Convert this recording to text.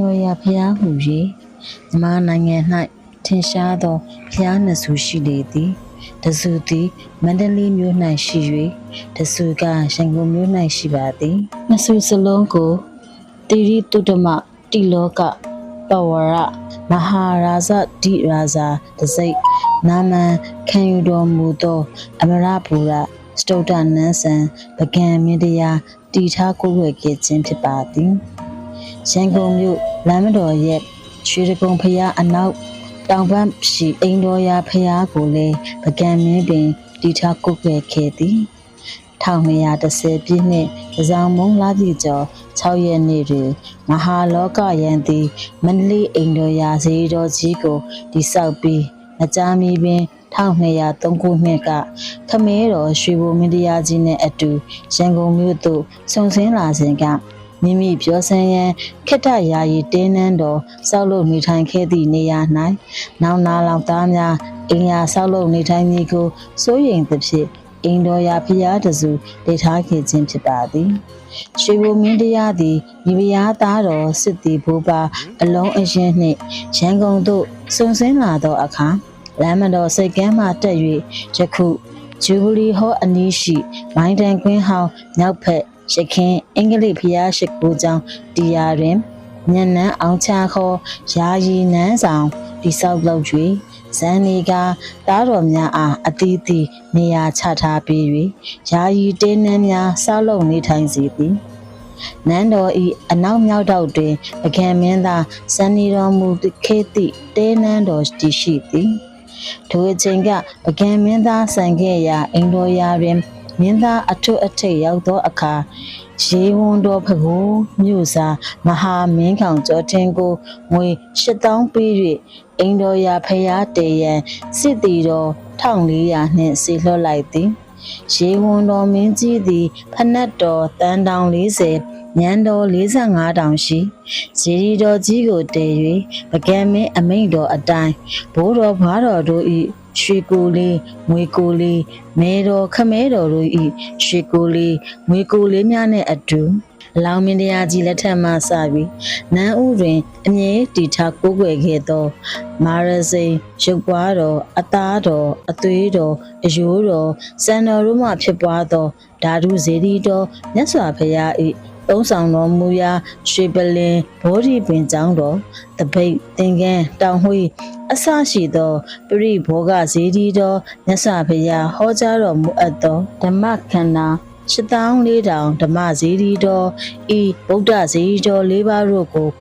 တော်ရာဖျားဟူ၍မြမနိုင်ငံ၌ထင်ရှားသောဖျားနှစုရှိလေသည်တစုသည်မန္တလေးမြို့၌ရှိ၍တစုကရန်ကုန်မြို့၌ရှိပါသည်နှစုစလုံးကိုတိရိတုတ္တမတိလောကပဝရမဟာရာဇဒိရာဇာတစိတ်နာမံခံယူတော်မူသော အမရပူရစတုဒ္ဒနန်းဆန်ပကံမင်းတရားတည်ထားကိုယ်ွယ်ခဲ့ခြင်းဖြစ်ပါသည် ရန်ကုန်မြို့လမ်းမတော်ရဲ့ရွှေတကုံဖျားအနောက်တောင်ဘက်ရှိအိမ်တော်ရာဖျားကိုလည်းပကံမင်းပင်တီထားကုတ်ွယ်ခဲ့သည်1210ပြည့်နှစ်သဇောင်မုံလာပြည်ကျော်6ရက်နေ့တွင်မဟာလောကယံသည်မန္တလေးအိမ်တော်ရာဇေတော်ကြီးကိုတိဆောက်ပြီးမကြာမီပင်1203ခုနှစ်ကခမဲတော်ရွှေဘုံမင်းတရားကြီးနှင့်အတူရန်ကုန်မြို့သို့ဆုံဆင်းလာစဉ်က မိမိပြောဆန်းရန်ခိတ္တယာယီတင်းနှန်းတော်ဆောက်လုပ်နေထိုင်ခဲ့သည့်နေရာ၌နောင်နာလောင်သားများအင်ယာဆောက်လုပ်နေထိုင်မည်ကိုစိုးရိမ်သဖြင့်အိမ်တော်ရာဖျားတစုဒေထားခဲ့ခြင်းဖြစ်ပါသည်ရွှေဘုံမင်းတရားသည်မိဖုရားသားတော်စစ်တီဘိုးပါအလုံးအရင်နှင့်ရန်ကုန်သို့စုံစင်းလာသောအခါလမ်းမတော်စိတ်ကမ်းမှတက်၍ယခုဂျူဘလီဟောအနီးရှိမိုင်းတန်ကွင်းဟောင်းမြောက်ဖက် ရခင်အင်္ဂလိပ်ဖျားရှိခိုးကြောင်းတရားတွင်ညံနန်းအောင်ချခေါ်ယာယီနန်းဆောင်တိဆောက်လုပ်၍ဇန်နီကတားတော်များအားအသီးသီးနေရာချထားပေး၍ယာယီတင်းနှန်းများဆောက်လုပ်နေထိုင်စေသည်နန်းတော်ဤအနောက်မြောက်တောက်တွင်ပကံမင်းသားစန္နီတော်မူခေတိတဲနန်းတော်တည်ရှိသည်ထိုအချိန်ကပကံမင်းသားဆန်ခဲ့ရာအိမ်တော်ရာတွင် မင်းသားအထွတ်အထိပ်ရောက်သောအခါရေဝန်တော်ဖကိုးမြို့စားမဟာမင်းကောင်ကျော်ထင်းကိုငွေ8000ပေး၍အိမ်တော်ရာဖျားတေရန်စစ်တီတော်1400နှင့်ဆေလွှတ်လိုက်သည်ရေဝန်တော်မင်းကြီးသည်ဖနက်တော်တန်တောင်40ညံတော်45တောင်ရှိဇီရီတော်ကြီးကိုတည်၍ပကံမင်းအမိန့်တော်အတိုင်းဘိုးတော်ဘွားတော်တို့၏ ရွှေကိုလေးငွေကိုလေးမဲတော်ခမဲတော်တို့၏ရွှေကိုလေးငွေကိုလေးများနှင့်အတူအလောင်းမင်းတရားကြီးလက်ထက်မှစပြီးနန်းဥတွင် အမြဲတည်ထားကိုးကွယ်ခဲ့သော မာရစိန်ရုပ်ပွားတော်အသားတော်အသွေးတော်အယိုးတော်စံတော်တို့မှဖြစ်ပွားသောဓာတုဇေဒီတော်မြတ်စွာဘုရား၏ သုံးဆောင်တော်မူရာရွှေပလင်ဘောဓိပင်ကျောင်းတော်တပိတ်သင်္ကန်းတောင်ဝှေးအစရှိသောပရိဘောဂဇေဒီတော်မြတ်စွာဘုရားဟောကြားတော်မူအပ်သောဓမ္မခန္ဓာရှစ်တောင်းလေးတောင်ဓမ္မဇေဒီတော်ဤဗုဒ္ဓဇေဒီတော်လေးပါးတို့ကို